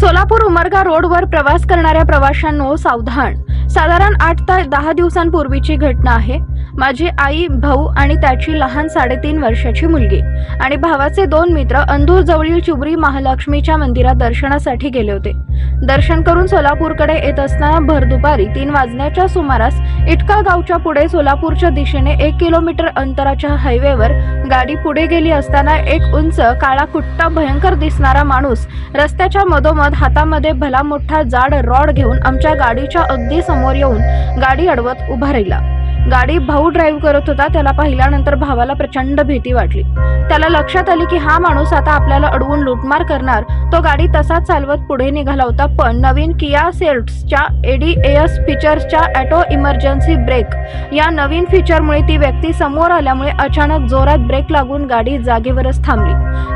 सोलापूर उमरगा रोडवर प्रवास करणाऱ्या प्रवाशांनो सावधान. साधारण आठ ते दहा दिवसांपूर्वीची घटना आहे. माझी आई भाऊ आणि त्याची लहान साडेतीन वर्षाची मुलगी. आणि भावाचे दोन मित्र अंधूरजवळील चुबरी महालक्ष्मीच्या मंदिरात दर्शनासाठी गेले होते. दर्शन करून सोलापूरकडे येत असताना भर दुपारी तीन वाजण्याच्या सुमारास इटका गावच्या पुढे सोलापूरच्या दिशेने एक किलोमीटर अंतराच्या हायवेवर गाडी पुढे गेली असताना एक उंच काळा कुट्टा भयंकर दिसणारा माणूस रस्त्याच्या मधोमध हातामध्ये भला मोठा जाड रॉड घेऊन आमच्या गाडीच्या अगदी समोर येऊन गाडी अडवत उभा राहिला. गाडी भाऊ ड्राईव्ह करत होता त्याला पाहिल्यानंतर भावाला प्रचंड भीती वाटली. त्याला लक्षात आली की हा माणूस आता आपल्याला अडवून लुटमार करणार. तो गाडी तसाच चालवत पुढे निघाला होता पण नवीन किया सेल्ट्सच्या एडीएस फीचर्सच्या ॲटो इमर्जन्सी ब्रेक या नवीन फीचरमुळे ती व्यक्ती समोर आल्यामुळे अचानक जोरात ब्रेक लागून गाडी जागेवरच थांबली.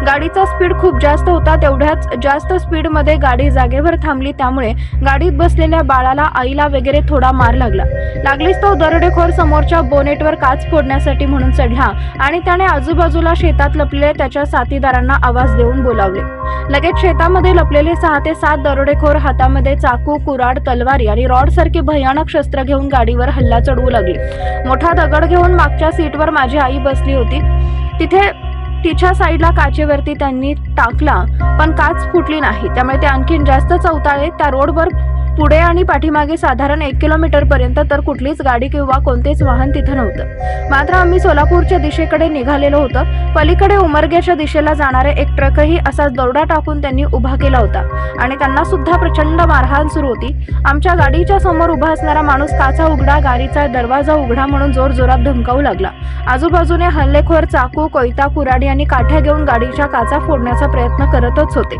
गाडीचा स्पीड खूप जास्त होता तेवढ्याच जास्त स्पीडमध्ये गाडी जागेवर थांबली त्यामुळे गाडीत बसलेल्या बाळाला आईला वगैरे थोडा मार लागला. लागलीच तो दरोडेखोर समोरच्या बोनेटवर काच फोडण्यासाठी म्हणून चढला आणि त्याने आजूबाजूला शेतात लपलेले त्याच्या साथीदारांना आवाज देऊन बोलावले. लगेच शेतामध्ये लपलेले सहा ते सात दरोडेखोर हातामध्ये चाकू कुराड तलवारी आणि रॉड सारखे भयानक शस्त्र घेऊन गाडीवर हल्ला चढवू लागले. मोठा दगड घेऊन मागच्या सीटवर माझी आई बसली होती. तिथे तिच्या साईडला काचेवरती त्यांनी टाकला पण काच फुटली नाही. त्यामुळे ते आणखीन जास्त चौताळे त्या रोडवर पुढे आणि पाठीमागे साधारण एक किलोमीटर पर्यंत तर कुठलीच गाडी किंवा कोणतेच वाहन तिथं नव्हतं. मात्र आम्ही सोलापूरच्या दिशेकडे निघालेलो होतं. पलीकडे उमरग्याच्या दिशेला जाणारे एक ट्रकही असा दरोडा टाकून त्यांनी उभा केला होता. आणि त्यांना सुद्धा प्रचंड मारहाण सुरू होती. आमच्या गाडीच्या समोर उभा असणारा माणूस काचा उघडा गाडीचा दरवाजा उघडा म्हणून जोर जोरात धमकावू लागला. आजूबाजूने हल्लेखोर चाकू कोयता कुराडी आणि काठ्या घेऊन गाडीच्या काचा फोडण्याचा प्रयत्न करतच होते.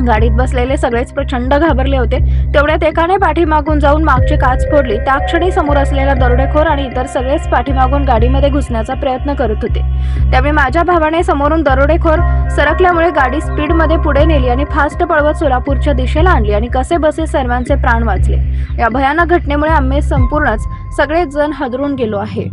गाडीत बसलेले सगळेच प्रचंड घाबरले होते. तेवढ्यात एकाने पाठीमागून जाऊन मागची काच फोडली. त्या क्षणी समोर असलेला दरोडेखोर आणि इतर सगळेच पाठीमागून गाडीमध्ये घुसण्याचा प्रयत्न करत होते. त्यावेळी माझ्या भावाने समोरून दरोडेखोर सरकल्यामुळे गाडी स्पीडमध्ये पुढे नेली आणि फास्ट पळवत सोलापूरच्या दिशेला आणली आणि कसे बसे सर्वांचे प्राण वाचले. या भयानक घटनेमुळे आम्ही संपूर्णच सगळेच जण हदरून गेलो आहे.